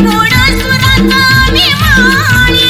गुण सुराचा अभिमानी.